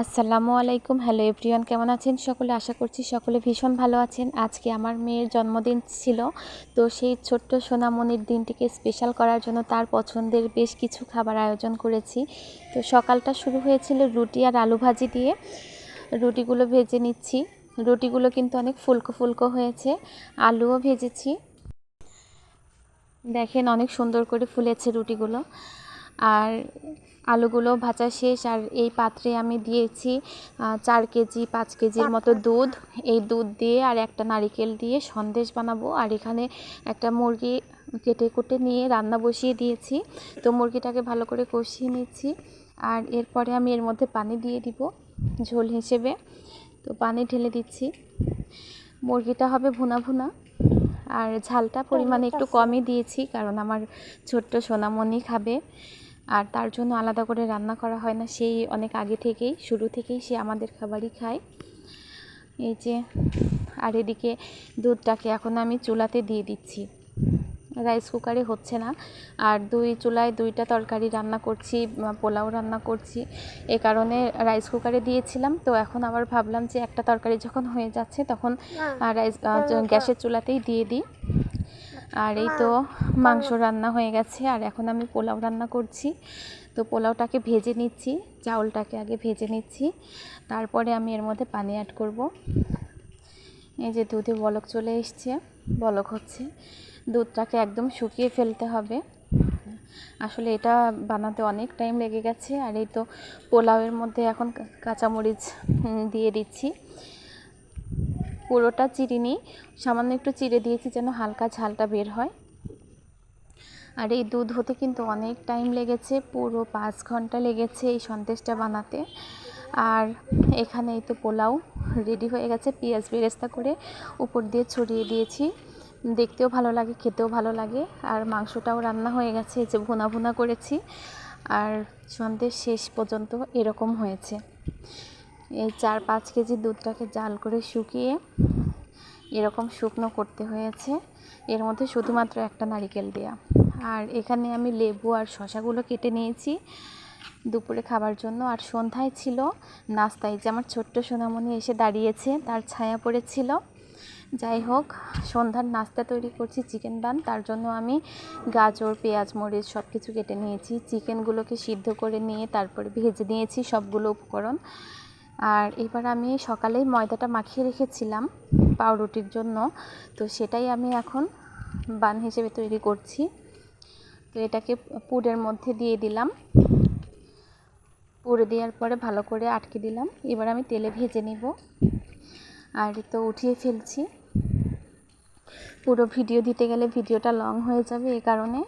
আসসালামু আলাইকুম। Hello everyone কেমন আছেন? সকলে আশা করছি সকলে ভীষণ ভালো আছেন। আজকে আমার মেয়ের জন্মদিন ছিল, তো সেই ছোট্ট সোনামণির দিনটিকে স্পেশাল করার জন্য তার পছন্দের বেশ কিছু খাবার আয়োজন করেছি। তো সকালটা শুরু হয়েছিল রুটি আর আলু ভাজি দিয়ে। রুটিগুলো ভেজে নিচ্ছি। রুটিগুলো কিন্তু অনেক ফুলকো ফুলকো হয়েছে, আলুও ভেজেছি। দেখেন অনেক সুন্দর করে ফুলেছে রুটিগুলো। আর আলুগুলো ভাজা শেষ আর এই পাত্রে আমি দিয়েছি চার কেজি পাঁচ কেজির মতো দুধ। এই দুধ দিয়ে আর একটা নারিকেল দিয়ে সন্দেশ বানাবো। আর এখানে একটা মুরগি কেটে কুটে নিয়ে রান্না বসিয়ে দিয়েছি। তো মুরগিটাকে ভালো করে কষিয়ে নিচ্ছি। আর এরপরে আমি এর মধ্যে পানি দিয়ে দিব ঝোল হিসেবে। তো পানি ঢেলে দিচ্ছি। মুরগিটা হবে ভুনা ভুনা। আর ঝালটা পরিমাণে একটু কমই দিয়েছি কারণ আমার ছোট্ট সোনামণি খাবে। আর তার জন্য আলাদা করে রান্না করা হয় না। সেই অনেক আগে থেকেই শুরু থেকেই সে আমাদের খাবারই খায়। এই যে আর এদিকে দুধটাকে এখন আমি চুলাতে দিয়ে দিচ্ছি। রাইস কুকারে হচ্ছে না। আর দুই চুলায় দুইটা তরকারি রান্না করছি পোলাও রান্না করছি। এ কারণে রাইস কুকারে দিয়েছিলাম। তো এখন আবার ভাবলাম যে একটা তরকারি যখন হয়ে যাচ্ছে তখন রাইস গ্যাসের চুলাতেই দিয়ে দিই। আর এই তো মাংস রান্না হয়ে গেছে, আর এখন আমি পোলাও রান্না করছি। তো পোলাওটাকে ভেজে নিচ্ছি, চাউলটাকে আগে ভেজে নিচ্ছি, তারপরে আমি এর মধ্যে পানি অ্যাড করব। এই যে দুধে বলক চলে এসছে, বলক হচ্ছে। দুধটাকে একদম শুকিয়ে ফেলতে হবে। আসলে এটা বানাতে অনেক টাইম লেগে গেছে, আর এই তো পোলাওয়ের মধ্যে এখন কাঁচামরিচ দিয়ে দিচ্ছি। পুরোটা চিরিনি সামান্য একটু চিড়ে দিয়েছি যেন হালকা ঝালটা বের হয়। আর এই দুধ হতে কিন্তু অনেক টাইম লেগেছে, পুরো পাঁচ ঘণ্টা লেগেছে এই সন্দেশটা বানাতে। আর এখানে এই তো পোলাও রেডি হয়ে গেছে, পেঁয়াজ বেরেস্তা করে উপর দিয়ে ছড়িয়ে দিয়েছি। দেখতেও ভালো লাগে, খেতেও ভালো লাগে। আর মাংসটাও রান্না হয়ে গেছে যে ভুনা ভুনা করেছি। আর সন্দেশ শেষ পর্যন্ত এরকম হয়েছে। এই চার পাঁচ কেজি দুধটাকে জাল করে শুকিয়ে এরকম শুকনো করতে হয়েছে। এর মধ্যে শুধুমাত্র একটা নারিকেল দেয়া। আর এখানে আমি লেবু আর শশাগুলো কেটে নিয়েছি দুপুরে খাবার জন্য। আর সন্ধ্যায় ছিল নাস্তায়। যে আমার ছোট্ট সোনামণি এসে দাঁড়িয়েছে, তার ছায়া পড়েছিল। যাই হোক, সন্ধ্যার নাস্তা তৈরি করছি, চিকেন বান। তার জন্য আমি গাজর, পেঁয়াজ, মরিচ সব কিছু কেটে নিয়েছি। চিকেনগুলোকে সিদ্ধ করে নিয়ে তারপরে ভেজে নিয়েছি সবগুলো উপকরণ। আর এবার আমি সকালেই ময়দাটা মাখিয়ে রেখেছিলাম পাউরুটির জন্য। তো সেটাই আমি এখন বান হিসেবে তৈরি করছি। তো এটাকে পুরের মধ্যে দিয়ে দিলাম। পুরে দেওয়ার পরে ভালো করে আটকে দিলাম। এবার আমি তেলে ভেজে নিব। আর তো উঠিয়ে ফেলছি। পুরো ভিডিও দিতে গেলে ভিডিওটা লং হয়ে যাবে এই কারণে।